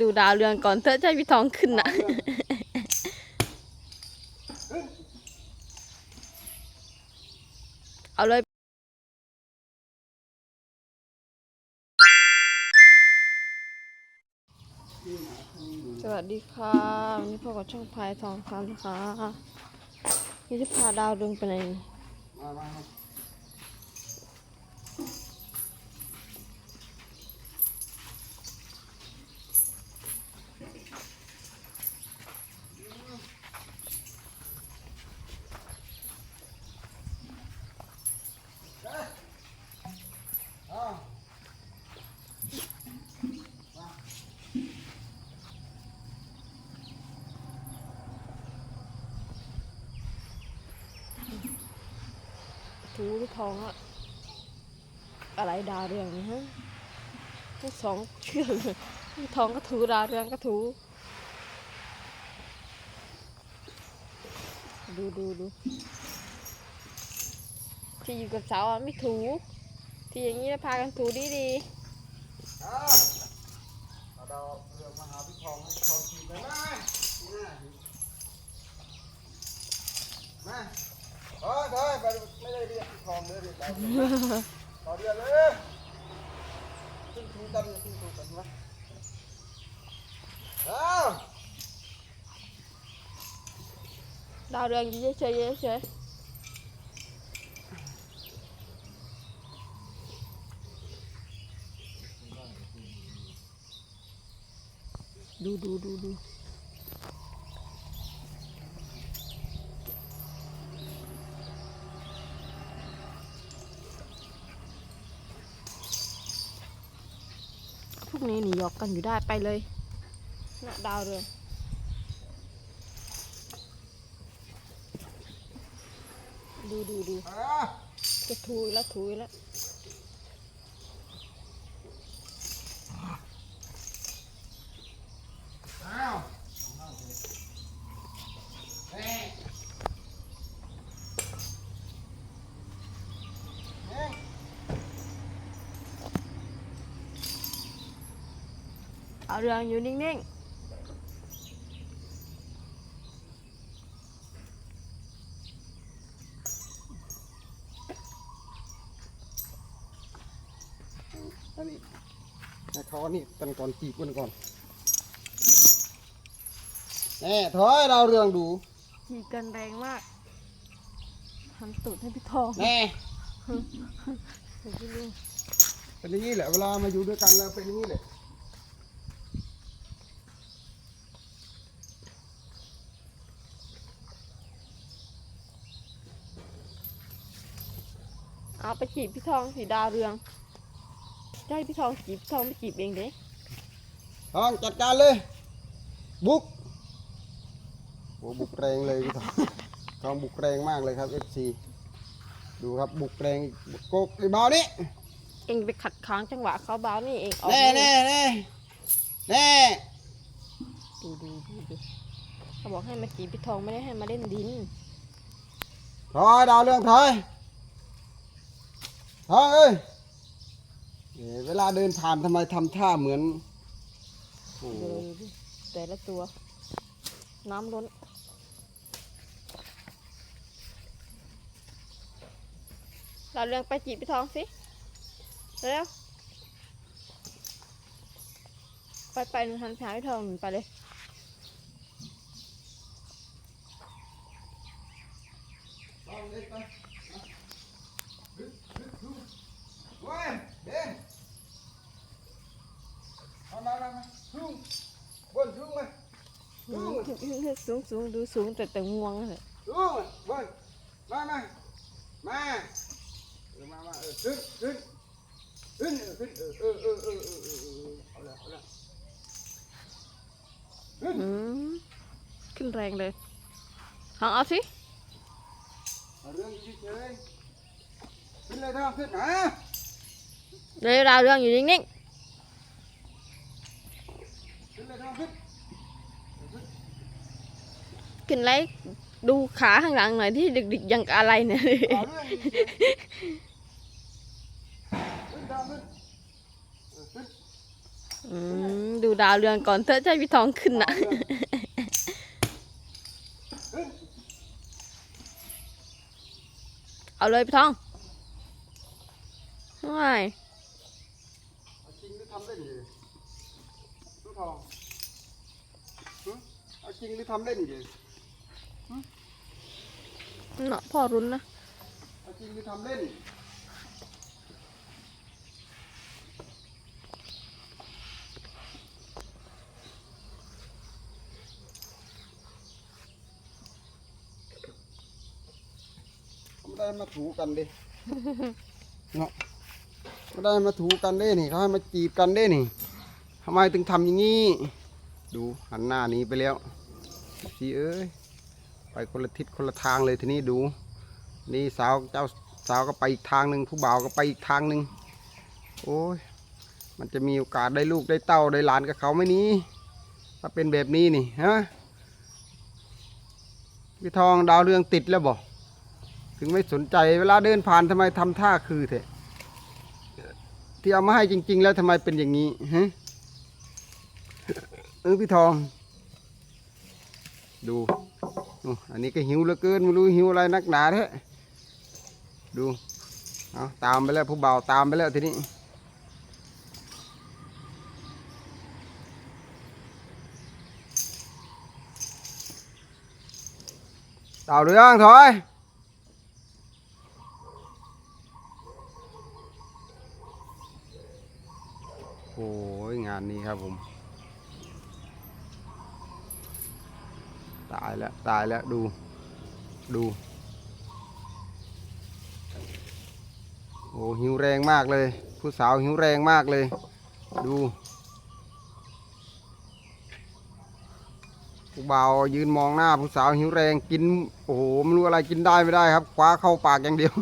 ดูดาวเรืองก่อนเถอใช่พี่ทองขึ้นนะเอาเลยสวัสดีค่ะวันนี้พบกับช่องพายทองคำนะคะนี่จะพาดาวเรืองไปไหน ถูหรือทองอะอะไรดาวเรืองนี่ฮะทั้งสองเชือกทองก็ถูดาวเรืองก็ถู ดูดูดูที่อยู่กับสาอะไม่ถู ที่อย่างนี้นะพากันถูดีดีเอาเรืองมาหาพี่ทองให้พี่ทองขี่ไปมานี่นะมาเฮ้ยเฮ้ยไป ต่อเดือนเลยขึ้นถูกันขึ้นถูกันมาอ้าวดาวเรืองอยู่เฉยๆเฉยๆดูดูดูดูพวกนี้หนีหย อกกันอยู่ได้ไปเลยนะดาวเรืองดูดูดูจะถูยแล้วถูยแล้วอ้าวเฮ้ยเฮ้ย เอาเรืองอยู่นิ่งอันนี้ให้เขาอันนี้กันก่อนจีบกันก่อนแน่ถอยเราเรื่องดูๆจีบกันแรงมากหันตูดให้พี่ทองแน่เห็นพี่ลุงเป็นอย่างนี้แหละเวลามาอยู่ด้วยกันแล้วเป็นอย่างนี้แหละ เอาไปจีบพี่ทองสีดาวเรืองจะให้พี่ทองจีบพี่ทองไปจีบเองเด้ทองจัดการเลย บุกโอ้บุกแรงเลยพี่ทองทองบุกแรงมากเลยครับ FC ดูครับบุกแรงโกกไอ้เบานี่เองไปขัดขวางจังหวะเขาเบานี่เองออกแน่นี่แน่แน่แน่ดูดูดูดูเขาบอกให้มาจีบพี่ทองไม่ได้ให้มาเล่นดินถอยดาวเรื่องถอยทอง เอ้ยเวลาเดินผ่านทำไมทำท่าเหมือนโอ้โหแต่ละตัว น้ำล้นดาเรืองไปจีบพี่ทองสิเร็วไปไปหนูทันหาพี่ทองหนูไปเลย ทองเดินไปฮึบฮึบฮึบเว้ยเดินเอามามามาทุ่งบนทุ่งมา อืม สูงสูงดูสูงแต่แต่งวงนั่นแหละทุ่งบนมามามาเออมามาเออขึ้นขึ้นขึ้นเออขึ้นเออเออเออเออเออเออเออเอาละเอาละขึ้นอืมขึ้นแรงเลยทองเอาสิเอาเรื่องเฉยๆขึ้นเลยทองขึ้นนะเดี๋ยวดาวเรืองอยู่นิ่งขึ้นเลยทองขึ้นๆ ขึ้นไรดูขาข้างหลังหน่อยที่ดึกๆยังกับอะไรเนี่ยเอาเรื่องเฉยพี่ทองขึ้นอืมดูดาวเรืองก่อนเถอะใช่พี่ทองขึ้นนะเอาเลยพี่ทองไม่เอาจริงหรือทำเล่นอยู่พี่ทองหึเอาจริงหรือทำเล่นอยู่ เนาะพ่อรุนนะเอาจริงหรือทำเล่นไม่ได้มาถูกันดิ เนาะไม่ได้มาถูกันเด้นี่เขาให้มาจีบกันเด้นี่ทำไมถึงทำอย่างนี้ ดูหันหน้าหนี้ไปแล้วพี่เอ้ย ไปคนละทิศคนละทางเลยทีนี้ดู นี่สาวเจ้าสาวก็ไปอีกทางหนึ่งผู้บ่าวก็ไปอีกทางหนึ่งโอ้ยมันจะมีโอกาสได้ลูกได้เต้าได้หลานกับเขาไหมนี้ถ้าเป็นแบบนี้นี่ฮะพี่ทองดาวเรืองติดแล้วบอกถึงไม่สนใจเวลาเดินผ่านทำไมทำท่าคือเถอะที่เอามาให้จริง ๆ แล้วทำไมเป็นอย่างนี้ฮะเออพี่ทอง ดู อันนี้ก็หิวเหลือเกินไม่รู้หิวอะไรนักหนาแท้ดูเอาตามไปแล้วผู้บ่าตามไปแล้วทีนี้ดาวเรืองถอยโอ้ยงานนี้ครับผม ตายแล้ว ตายแล้ว ดู ดู โอ้หิวแรงมากเลย ผู้สาวหิวแรงมากเลย ดูผู้บ่าวยืนมองหน้าผู้สาวหิวแรงกิน โอ้โหไม่รู้อะไรกินได้ไม่ได้ครับ คว้าเข้าปากอย่างเดียว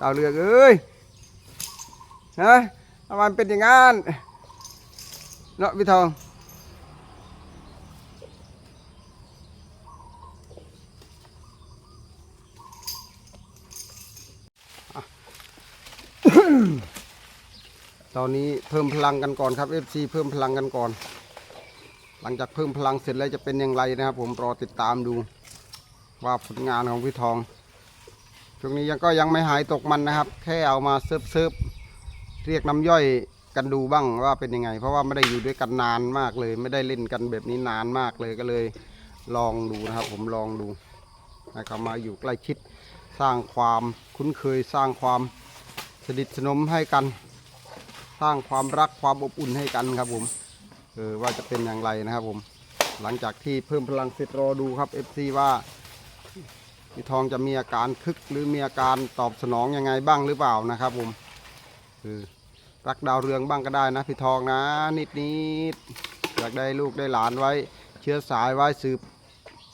ดาวเรืองเอ้ยฮะทำไมมันเป็นอย่างนั้นเนาะพี่ทอง ตอนนี้เพิ่มพลังกันก่อนครับ FC เพิ่มพลังกันก่อน หลังจากเพิ่มพลังเสร็จแล้วจะเป็นอย่างไรนะครับ ผมรอติดตามดูว่าผลงานของพี่ทองช่วงนี้ยังก็ยังไม่หายตกมันนะครับ แค่เอามาเซิฟเซิฟเรียกน้ำย่อยกันดูบ้างว่าเป็นยังไง เพราะว่าไม่ได้อยู่ด้วยกันนานมากเลย ไม่ได้เล่นกันแบบนี้นานมากเลยก็เลย ลองดูนะครับ ผมลองดูนะครับมาอยู่ใกล้ชิดสร้างความคุ้นเคยสร้างความสนิทสนมให้กัน สร้างความรักความอบอุ่นให้กันครับผมเออว่าจะเป็นอย่างไรนะครับผม หลังจากที่เพิ่มพลังเสร็จรอดูครับ FC ว่าพี่ทองจะมีอาการคึกหรือมีอาการตอบสนองยังไงบ้างหรือเปล่านะครับผมเออรักดาวเรืองบ้างก็ได้นะพี่ทองนะนิดนิดๆอยากได้ลูกได้หลานไว้ เชื้อสายไว้สืบ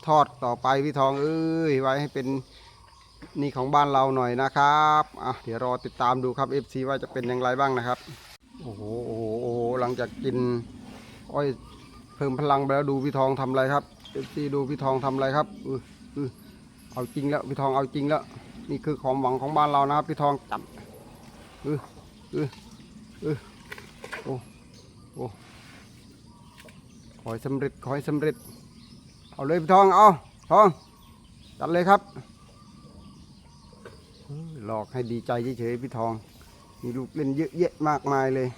ทอดต่อไปพี่ทองเอ้ยไว้ให้เป็นนี่ของบ้านเราหน่อยนะครับอะเดี๋ยวรอติดตามดูครับ FC ว่าจะเป็นอย่างไรบ้างนะครับ โอ้โหโอ้โหโอ้โหหลังจากกินอ้อยเพิ่มพลังไปแล้วดูพี่ทองทำอะไรครับเอฟซีดูพี่ทองทำอะไรครับอืออือเอาจริงแล้วพี่ทองเอาจริงแล้ว นี่คือความหวังของบ้านเรานะครับพี่ทองจับอืออืออือโอ้โอ้ขอให้สำเร็จขอให้สำเร็จ เอาเลยพี่ทองเอาทองจัดเลยครับหลอกให้ดีใจเฉยๆพี่ทอง มีลูกเล่นเยอะแยะมากมายเลย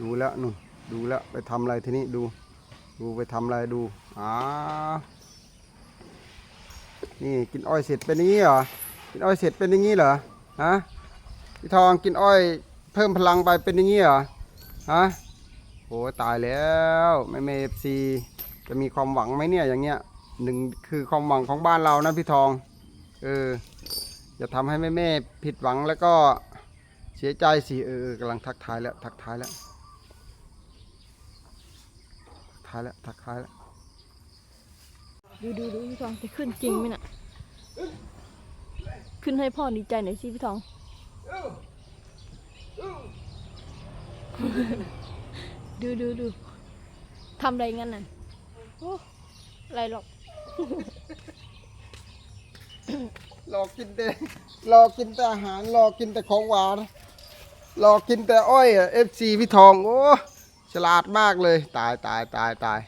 ดูแล้วนู่นดูแล้วไปทำอะไรทีนี้ดู ดูไปทำอะไรดูอ่านี่กินอ้อยเสร็จเป็นอย่างนี้เหรอกินอ้อยเสร็จเป็นอย่างนี้เหรอฮะพี่ทองกินอ้อยเพิ่มพลังไปเป็นอย่างนี้เหรอฮะโอ้ตายแล้วไม่เมฟซีจะมีความหวังไหมเนี่ยอย่างเงี้ยหนึ่งคือความหวังของบ้านเรานะพี่ทองเออจะทำให้แม่แม่ผิดหวังแล้วก็ เสียใจสิเออเออกำลังทักทายแล้วทักทายแล้วทักทายแล้วทักทายแล้วดูดูดูพี่ทองจะขึ้นจริงไหมน่ะ ขึ้นให้พ่อดีใจหน่อยสิพี่ทอง ดูดูดูทำอะไรงั้นน่ะโอ้อะไรหรอก รอกกินแต่รอกกินแต่อาหารรอกกินแต่ของหวานหลอกกินแต่อ้อยเอฟซีพี่ทองโอ้ฉลาดมากเลย ตายตายตายตาย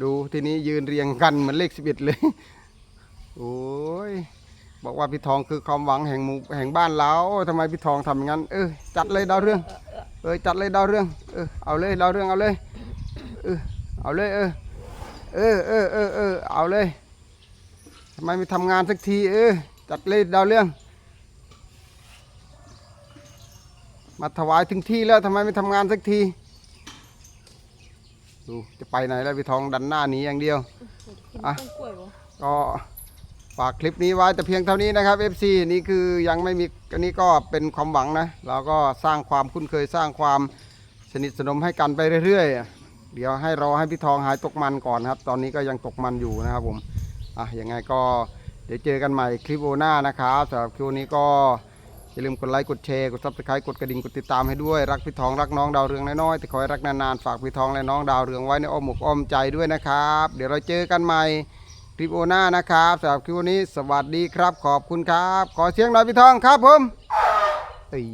ดูทีนี้ยืนเรียงกันเหมือนเลขสิบเอ็ดเลย โอ้ยบอกว่าพี่ทองคือความหวังแห่งหมู่แห่งบ้านเราทำไมพี่ทองทำอย่างนั้น เออจัดเลยดาวเรื่อง เออจัดเลยดาวเรื่อง เออเอาเลยดาวเรื่องเอาเลย เออเอาเลยเออ เออเออเออเออเอาเลยำไมไม่ทำงานสักทีเออจัดเลยดาวเรื่อง มาถวายถึงที่แล้วทำไมไม่ทำงานสักที ดูจะไปไหนแล้วพี่ทองดันหน้าหนีอย่างเดียวอะก็ฝากคลิปนี้ไว้แต่เพียงเท่านี้นะครับ FC นี่คือยังไม่มีอันนี้ก็เป็นความหวังนะ เราก็สร้างความคุ้นเคยสร้างความสนิทสนมให้กันไปเรื่อยๆ เดี๋ยวให้รอให้พี่ทองหายตกมันก่อนครับ ตอนนี้ก็ยังตกมันอยู่นะครับผม อะยังไงก็เดี๋ยวเจอกันใหม่คลิปโอหน้านะครับสำหรับคลิปนี้ก็อย่าลืมกดไลค์กดแชร์กดซับสไครต์กดกระดิ่งกดติดตามให้ด้วยรักพี่ทองรักน้องดาวเรืองน้อยๆแต่ขอให้รักนานๆฝากพี่ทองและน้องดาวเรืองไว้ในอ้อมอกอ้อมใจด้วยนะครับ เดี๋ยวเราเจอกันใหม่คลิปโอหน้านะครับสำหรับคลิปนี้สวัสดีครับขอบคุณครับ ขอเสียงหน่อยพี่ทองครับผมอ้ย